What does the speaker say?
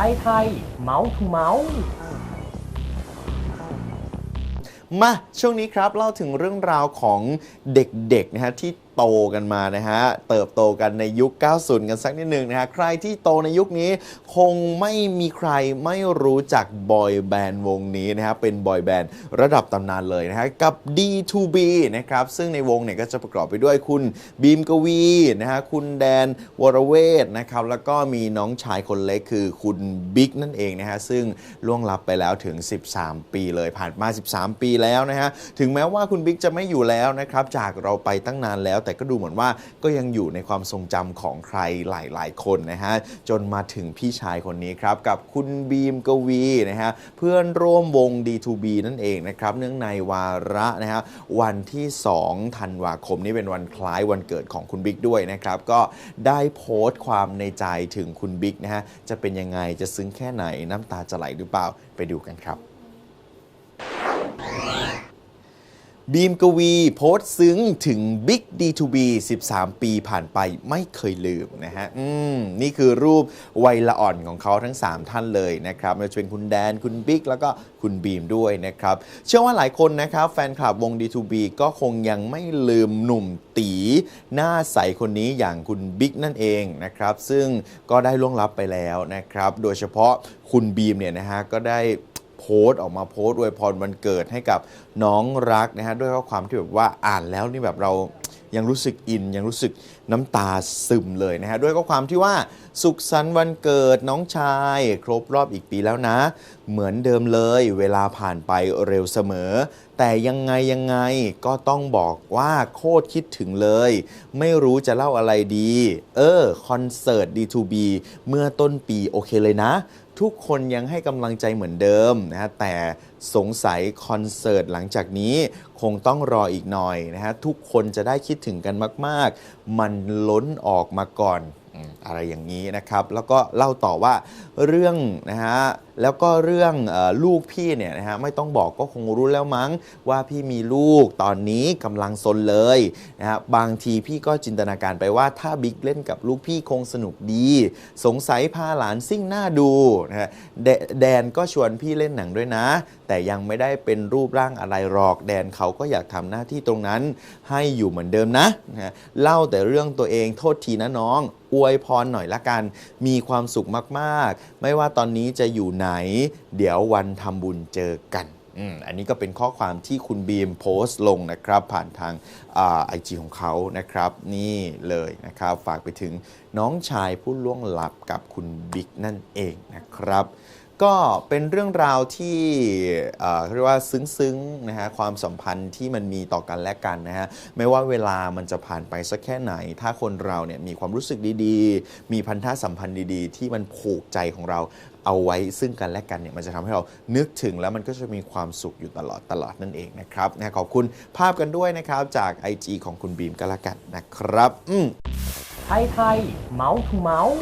ไทยไทยเมาส์ทูเมาส์มาช่วงนี้ครับเล่าถึงเรื่องราวของเด็กๆนะฮะที่ โตกันมานะฮะ เติบโตกันในยุค 90 กันสักนิดหนึ่งนะฮะ ใครที่โตในยุคนี้คงไม่มีใครไม่รู้จักบอยแบนด์วงนี้นะฮะ เป็นบอยแบนด์ระดับตำนานเลยนะฮะ กับ D2B นะครับ ซึ่งในวงเนี่ยก็จะประกอบไปด้วยคุณบีมกวีนะฮะ คุณแดนวรเวทนะครับ แล้วก็มีน้องชายคนเล็กคือคุณบิ๊กนั่นเองนะฮะ ซึ่งล่วงลับไปแล้วถึง 13 ปีเลย ผ่านมา 13 ปีแล้วนะฮะ ถึงแม้ว่าคุณบิ๊กจะไม่อยู่แล้วนะครับ จากเราไปตั้งนานแล้วแต่ก็ดูเหมือนว่าก็ยังอยู่ในความทรงจำของใครหลาย ๆ คนนะฮะจนมาถึงพี่ชายคนนี้ครับกับคุณบีมกวีนะฮะเพื่อนร่วมวง D2B นั่นเองนะครับเนื่องในวาระนะฮะวันที่ 2 ธันวาคมนี้เป็นวันคล้ายวันเกิดของคุณบิ๊กด้วยนะครับก็ได้โพสต์ความในใจถึงคุณบิ๊กนะฮะจะเป็นยังไงจะซึ้งแค่ไหนน้ำตาจะไหลหรือเปล่าไปดูกันครับ บีมกวีโพสต์ซึ้งถึง Big D2B 13 ปีผ่านไปไม่เคยลืมนะฮะอืมนี่คือรูปวัยละอ่อนของเขาทั้ง 3 ท่านเลยนะครับไม่ว่าจะเป็นคุณแดนคุณบิ๊กแล้วก็คุณบีมด้วยนะครับ เชื่อว่าหลายคนนะครับ แฟนคลับวง D2B ก็คงยังไม่ลืมหนุ่มตี หน้าใสคนนี้อย่างคุณบิ๊กนั่นเองนะครับ ซึ่งก็ได้ล่วงลับไปแล้วนะครับ โดยเฉพาะคุณบีมเนี่ยนะฮะก็ได้ โพสต์ออกมาโพสต์อวยพรวันเกิดให้กับน้องรักนะฮะด้วยข้อความที่แบบว่าอ่านแล้วนี่แบบเรายังรู้สึกอิน ยังรู้สึกน้ำตาซึมเลยนะฮะด้วยข้อความที่ว่าสุขสันต์วันเกิดน้องชาย ครบรอบอีกปีแล้วนะ เหมือนเดิมเลยเวลาผ่านไปเร็วเสมอ แต่ยังไงยังไงก็ต้องบอกว่าโคตรคิดถึงเลย ไม่รู้จะเล่าอะไรดี เออ คอนเสิร์ต D2B เมื่อต้นปีโอเคเลยนะ ทุกคนยังให้กำลังใจเหมือนเดิมนะฮะแต่สงสัยคอนเสิร์ตหลังจากนี้คงต้องรออีกหน่อยนะฮะทุกคนจะได้คิดถึงกันมาก ๆ มันล้นออกมาก่อนอืมอะไรอย่างนี้นะครับ แล้วก็เล่าต่อว่าเรื่องนะฮะ แล้วก็เรื่องลูกพี่เนี่ยนะฮะไม่ต้องบอกก็คงรู้แล้วมั้ง ว่าพี่มีลูกตอนนี้กำลังซนเลยนะฮะบางทีพี่ก็จินตนาการไปว่าถ้าบิ๊กเล่นกับลูกพี่คงสนุกดี สงสัยพาหลานซิ่งหน้าดูนะฮะแดแดนก็ชวนพี่เล่นหนังด้วยนะ แต่ยังไม่ได้เป็นรูปร่างอะไรหรอกแดนเขาก็อยากทำหน้าที่ตรงนั้นให้อยู่เหมือนเดิมนะนะฮะเล่าแต่เรื่องตัวเองโทษทีนะน้อง อวยพรหน่อยละกัน มีความสุขมากๆ ไม่ว่าตอนนี้จะอยู่ไหนเดี๋ยววันทำบุญเจอกันอันนี้ก็เป็นข้อความที่คุณบีมโพสต์ลงนะครับ ผ่านทางไอจีของเขานะครับ นี่เลยนะครับ ฝากไปถึงน้องชายผู้ล่วงลับกับคุณบิ๊กนั่นเองนะครับ ก็เป็นเรื่องราวที่เรียกว่าซึ้งๆนะฮะความสัมพันธ์ที่มันมีต่อกันและกันนะฮะไม่ว่าเวลามันจะผ่านไปสักแค่ไหน ถ้าคนเราเนี่ยมีความรู้สึกดีๆ มีพันธะสัมพันธ์ดีๆ ที่มันผูกใจของเราเอาไว้ซึ่งกันและกันเนี่ยมันจะทำให้เรานึกถึงแล้วมันก็จะมีความสุขอยู่ตลอดตลอดนั่นเองนะครับนะขอบคุณภาพกันด้วยนะครับจาก IG ของคุณบีมก็แล้วกันนะครับ อืมไทยไทยเมาส์ทูเมาส์